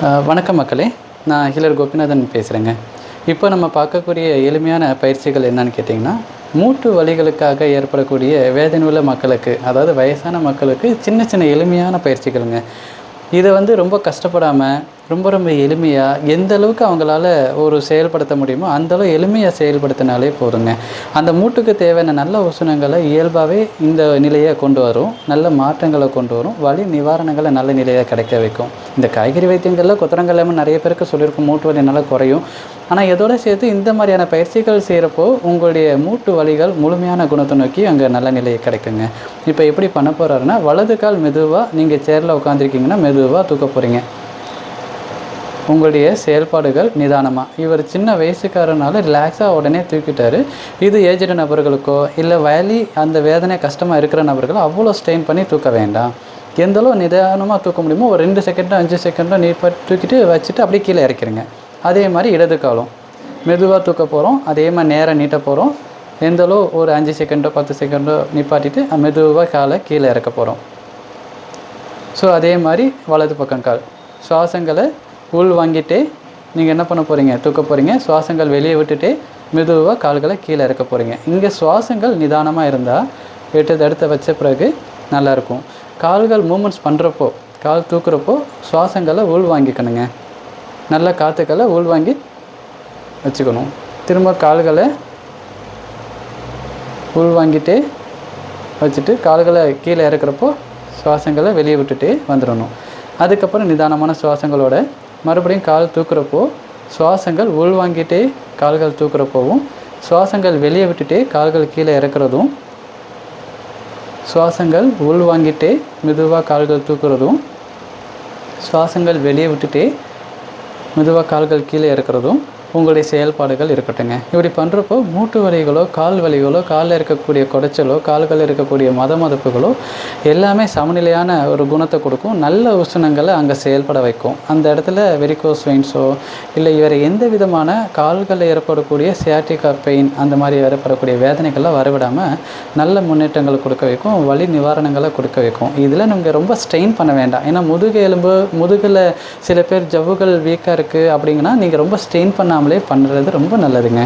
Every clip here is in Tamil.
வணக்கம் மக்களே. நான் ஹிலர் கோபிநாதன் பேசுகிறேங்க இப்போ நம்ம பார்க்கக்கூடிய எளிமையான பயிற்சிகள் என்னன்னு கேட்டிங்கன்னா மூட்டு வலிகளுக்காக ஏற்படக்கூடிய வேதனை உள்ள மக்களுக்கு அதாவது வயசான மக்களுக்கு சின்ன சின்ன எளிமையான பயிற்சிகளுங்க. இதை வந்து ரொம்ப கஷ்டப்படாமல் ரொம்ப ரொம்ப எளிமையாக எந்த அளவுக்கு அவங்களால ஒரு செயல்படுத்த முடியுமோ அந்தளவு எளிமையாக செயல்படுத்தினாலே போதுங்க. அந்த மூட்டுக்கு தேவையான நல்ல உசுனங்களை இயல்பாகவே இந்த நிலையை கொண்டு வரும். நல்ல மாற்றங்களை கொண்டு வரும். வலி நிவாரணங்களை நல்ல நிலையாக கிடைக்க வைக்கும். இந்த காய்கறி வைத்தியங்களில் கொத்தரங்கல்லாமல் நிறைய பேருக்கு சொல்லியிருக்கும். மூட்டு வலி நல்லா குறையும். ஆனால் இதோட சேர்த்து இந்த மாதிரியான பயிற்சிகள் செய்கிறப்போ உங்களுடைய மூட்டு வலிகள் முழுமையான குணத்தை நோக்கி அங்கே நல்ல நிலையை கிடைக்குங்க. இப்போ எப்படி பண்ண போகிறாருன்னா வலது கால் மெதுவாக நீங்கள் சேரில் உட்காந்துருக்கீங்கன்னா மெதுவாக தூக்க போகிறீங்க உங்களுடைய செயல்பாடுகள் நிதானமாக இவர் சின்ன வயசுக்காரனால ரிலாக்ஸாக உடனே தூக்கிட்டாரு. இது ஏஜ்டு நபர்களுக்கோ இல்லை வயலி அந்த வேதனை கஷ்டமாக இருக்கிற நபர்களோ அவ்வளோ ஸ்ட்ரெயின் பண்ணி தூக்க வேண்டாம். எந்தளவு நிதானமாக தூக்க முடியுமோ ஒரு ரெண்டு செகண்டோ அஞ்சு செகண்டோ நீர் தூக்கிட்டு வச்சுட்டு அப்படியே கீழே இறக்கிறீங்க அதே மாதிரி இடது காலம். மெதுவாக தூக்க போகிறோம் அதே மாதிரி நேராக நீட்ட போகிறோம் எந்தளவு ஒரு அஞ்சு செகண்டோ பத்து செகண்டோ நிப்பாட்டிட்டு மெதுவாக காலை கீழே இறக்க போகிறோம் ஸோ அதே மாதிரி வலது பக்கம் கால். சுவாசங்களை உள் வாங்கிட்டு நீங்கள் என்ன பண்ண போகிறீங்க தூக்க போகிறீங்க சுவாசங்கள் வெளியே விட்டுட்டே மெதுவாக கால்களை கீழே இறக்க போகிறீங்க இங்கே சுவாசங்கள் நிதானமாக இருந்தால் எட்டு தடுத்த வச்ச பிறகு நல்லாயிருக்கும் கால்கள் மூமெண்ட்ஸ் பண்ணுறப்போ கால் தூக்குறப்போ சுவாசங்களை உள் வாங்கிக்கணுங்க. நல்ல காற்றுக்களை உள் வாங்கி வச்சுக்கணும். திரும்ப கால்களை உள் வாங்கிட்டு வச்சுட்டு கால்களை கீழே இறக்குறப்போ சுவாசங்களை வெளியே விட்டுட்டே வந்துடணும். அதுக்கப்புறம் நிதானமான சுவாசங்களோட மறுபடியும் கால் தூக்குறப்போ சுவாசங்கள் உள்வாங்கிட்டே கால்கள் தூக்குறப்போவும் சுவாசங்கள் வெளியே விட்டுட்டே கால்கள் கீழே இறக்குறதும் சுவாசங்கள் உள்வாங்கிட்டே மெதுவாக கால்கள் தூக்குறதும் சுவாசங்கள் வெளியே விட்டுட்டே மெதுவாக கால்கள் கீழே இறக்குறதும் உங்களுடைய செயல்பாடுகள் இருக்கட்டுங்க இப்படி பண்ணுறப்போ மூட்டு வலிகளோ கால் வலிகளோ காலில் இருக்கக்கூடிய குடைச்சலோ கால்களில் இருக்கக்கூடிய மத மதப்புகளோ எல்லாமே சமநிலையான ஒரு குணத்தை கொடுக்கும். நல்ல உஷ்ணங்களை அங்கே செயல்பட வைக்கும். அந்த இடத்துல வெரிகோஸ் வெயின்ஸோ இல்லை வேறு எந்த விதமான கால்களில் ஏற்படக்கூடிய சியாட்டிகா பெயின் அந்த மாதிரி ஏற்படக்கூடிய வேதனைகள்லாம் வரவிடாமல் நல்ல முன்னேற்றங்களை கொடுக்க வைக்கும் வலி நிவாரணங்களை கொடுக்க வைக்கும். இதில் நீங்கள் ரொம்ப ஸ்ட்ரெயின் பண்ண வேண்டாம். ஏன்னா முதுகு எலும்பு முதுகில் சில பேர் ஜவ்வுகள் வீக்காக இருக்குது அப்படிங்கன்னா நீங்கள் ரொம்ப ஸ்ட்ரெயின் பண்ணாமல் பண்ணுறது ரொம்ப நல்லதுங்க.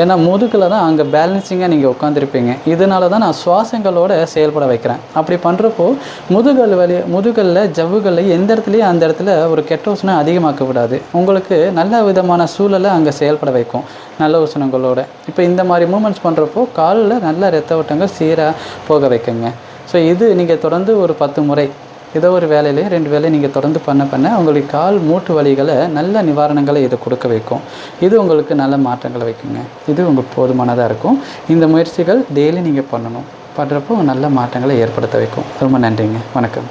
ஏன்னா முதுகில் தான் அங்கே பேலன்சிங்காக நீங்கள் உட்காந்துருப்பீங்க இதனால தான் நான் சுவாசங்களோட செயல்பட வைக்கிறேன். அப்படி பண்ணுறப்போ முதுகல் வலி முதுகலில் ஜவ்வுகளில் எந்த இடத்துலையும் அந்த இடத்துல ஒரு கெட்ட உஷ்ணம் அதிகமாக்க விடாது உங்களுக்கு நல்ல விதமான சூழலை அங்கே செயல்பட வைக்கும். நல்ல உஷ்ணங்களோட. இப்போ இந்த மாதிரி மூமெண்ட்ஸ் பண்ணுறப்போ காலில் நல்ல ரத்த ஓட்டங்கள் சீராக போக வைக்குங்க. ஸோ இது நீங்கள் தொடர்ந்து ஒரு பத்து முறை ஏதோ ஒரு வேலையிலே ரெண்டு வேலையை நீங்கள் தொடர்ந்து பண்ண பண்ண உங்களுக்கு கால் மூட்டு வலிகளை நல்ல நிவாரணங்களை இது கொடுக்க வைக்கும். இது உங்களுக்கு நல்ல மாற்றங்களை வைக்குங்க. இது உங்களுக்கு போதுமானதாக இருக்கும். இந்த முயற்சிகள் டெய்லி நீங்கள் பண்ணணும். பண்ணுறப்போ நல்ல மாற்றங்களை ஏற்படுத்த வைக்கும். ரொம்ப நன்றிங்க. வணக்கம்.